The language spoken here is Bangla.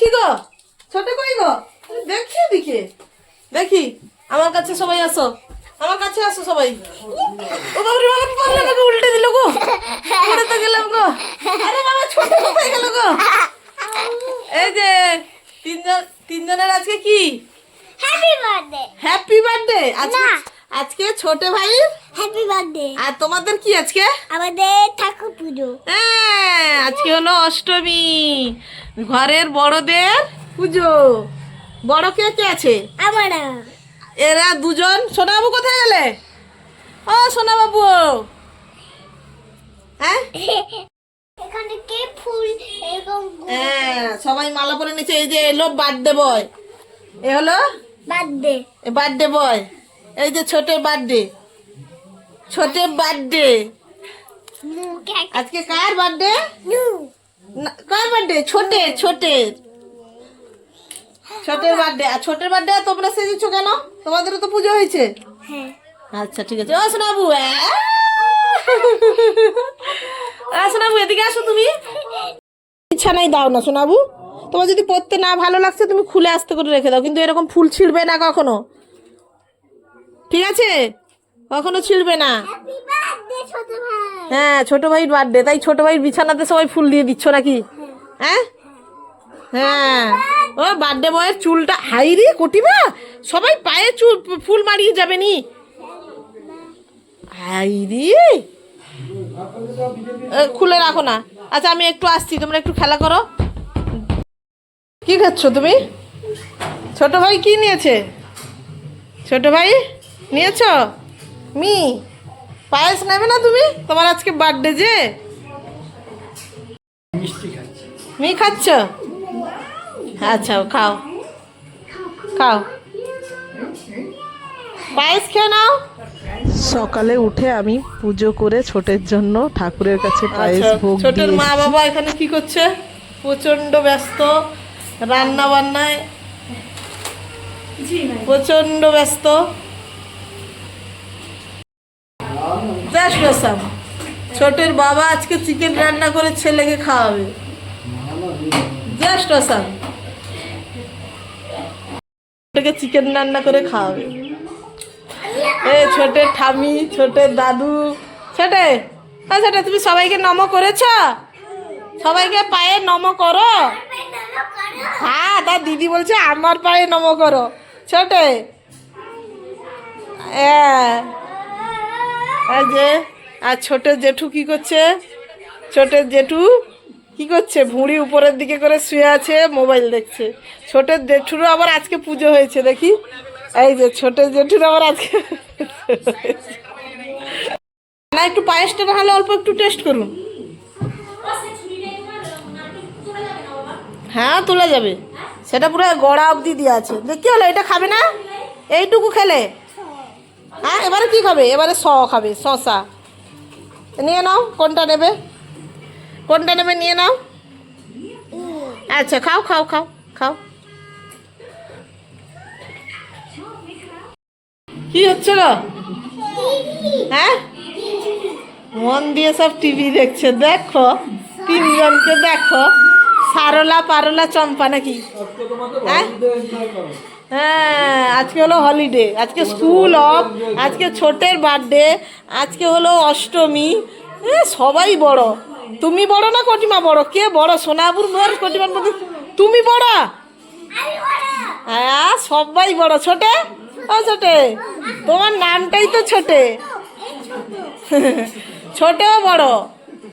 দেখি গো ছোট কই গো? দেখি এদিকে। দেখি আমার কাছে সবাই আসো। আমার কাছে আসো সবাই। ও বাবরে বাবা পারলে আমাকে উল্টে দিল গো। পড়ে তো গেলাম গো। আরে বাবা ছোট কোথায় গেল গো? এই যে তিনজন তিনজনের আজকে কি? হ্যাপি বার্থডে হ্যাপি বার্থডে আজকে আজকে ছোট ভাইয়ের হ্যাপি বার্থডে আর তোমাদের কি আজকে? আমাদের ঠাকুর পুজো। হ্যাঁ আজকে হলো অষ্টমী। ঘরের বড়দের পুজো। বড় কে কে আছে? আমরা। এরা দুজন। সোনাবাবু কোথায় গেলে? ও সোনাবাবু। হ্যাঁ? এখানে কে ফুল এবং হ্যাঁ সবাই মালা পরে নিচে। এই যে এলো বার্থডে বয় এ হলো? বার্থডে বার্থডে বয় এই যে ছোট বার্থডে ছোট বার্থডে আজকে কার বার্থডে কার বার্থডে ছোটের ছোটের ছোটের বার্থডে আর ছোটের বার্থডে তোমরা সেজেছো কেন? তোমাদেরও তো পুজো হয়েছে। হ্যাঁ আচ্ছা ঠিক আছে। ও, সোনাবু সোনাবু, এদিকে আসো তুমি। ইচ্ছা নাই, দাও না, সোনাবু। তোমার যদি পড়তে না ভালো লাগছে, তুমি খুলে আসতে করে রেখে দাও। কিন্তু এরকম ফুল ছিঁড়বে না কখনো। ঠিক আছে? কখনো ছিঁড়বে না। হ্যাঁ ছোট ভাইয়ের বার্থডে তাই ছোট ভাইয়ের বিছানাতে সবাই ফুল দিয়ে দিচ্ছ নাকি? হ্যাঁ? হ্যাঁ। ও বার্থডে বয়ের চুলটা হাই রে কটিমা! সবাই পায়ে চুল ফুল মারিয়ে যাবে নি। হাই রে। খুলে রাখো না। আচ্ছা আমি একটু আসছি তোমরা একটু খেলা করো। কি খাচ্ছ তুমি? ছোট ভাই কি নিয়েছে? ছোট ভাই নিয়েছ? মি পায়েস নেবে না তুমি? তোমার আজকে বার্থডে যে? মি খাচ্ছ? আচ্ছা খাও। খাও। পায়েস খেয়ে নাও। সকালে উঠে আমি পুজো করে ছোটের জন্য ঠাকুরের কাছে পায়েস আচ্ছা, ভোগ ছোটের মা বাবা এখানে কি করছে? প্রচণ্ড ব্যস্ত রান্না বান্নায় প্রচণ্ড ব্যস্ত। জাস্ট আসাম ছোটের বাবা আজকে চিকেন রান্না করে ছেলেকে খাওয়াবে। জাস্ট আসাম ছোটকে চিকেন রান্না করে খাওয়াবে। এ ছোটের ঠামি ছোটের দাদু, ছোটে হ্যাঁ ছোটে, তুমি সবাইকে নম করেছ? সবাইকে পায়ে নম করো? হ্যাঁ তার দিদি বলছে আমার পায়ে নম করো। ছোটে হ্যাঁ এই যে, আর ছোটের জেঠু কি করছে? ছোট জেঠু কি করছে? ভুঁড়ি উপরের দিকে করে শুয়ে আছে, মোবাইল দেখছে। ছোট জেঠুরও আবার আজকে পুজো হয়েছে, দেখি। এই যে ছোটের জেঠুর আবার আজকে না, একটু পায়েসটা না হলে অল্প একটু টেস্ট করুন। হ্যাঁ তোলা যাবে। সেটা পুরো গড়া অবধি দিয়ে আছে। দেখি হলো, এটা খাবে না? এইটুকু খেলে। হ্যাঁ এবারে কি খাবে? এবারে স খাবে শশা নিয়ে নাও, কোনটা নেবে? কোনটা নেবে নিয়ে নাও। আচ্ছা খাও খাও খাও খাও। কি হচ্ছে গো? হ্যাঁ? মন দিয়ে সব টিভি দেখছে, দেখো। তিনজনকে দেখো। সারলা, পারলা, চম্পা নাকি? হ্যাঁ? হ্যাঁ আজকে হলো হলিডে আজকে স্কুল অফ আজকে ছোটের বার্থডে আজকে হলো অষ্টমী। হ্যাঁ সবাই বড়। তুমি বড় না কটিমা বড়? কে বড়? সোনাপুর বড় কটিমার মধ্যে তুমি বড়? হ্যাঁ সবাই বড়। ছোটে? ও, ছোটে। তোমার নামটাই তো ছোটে। ছোটও বড়।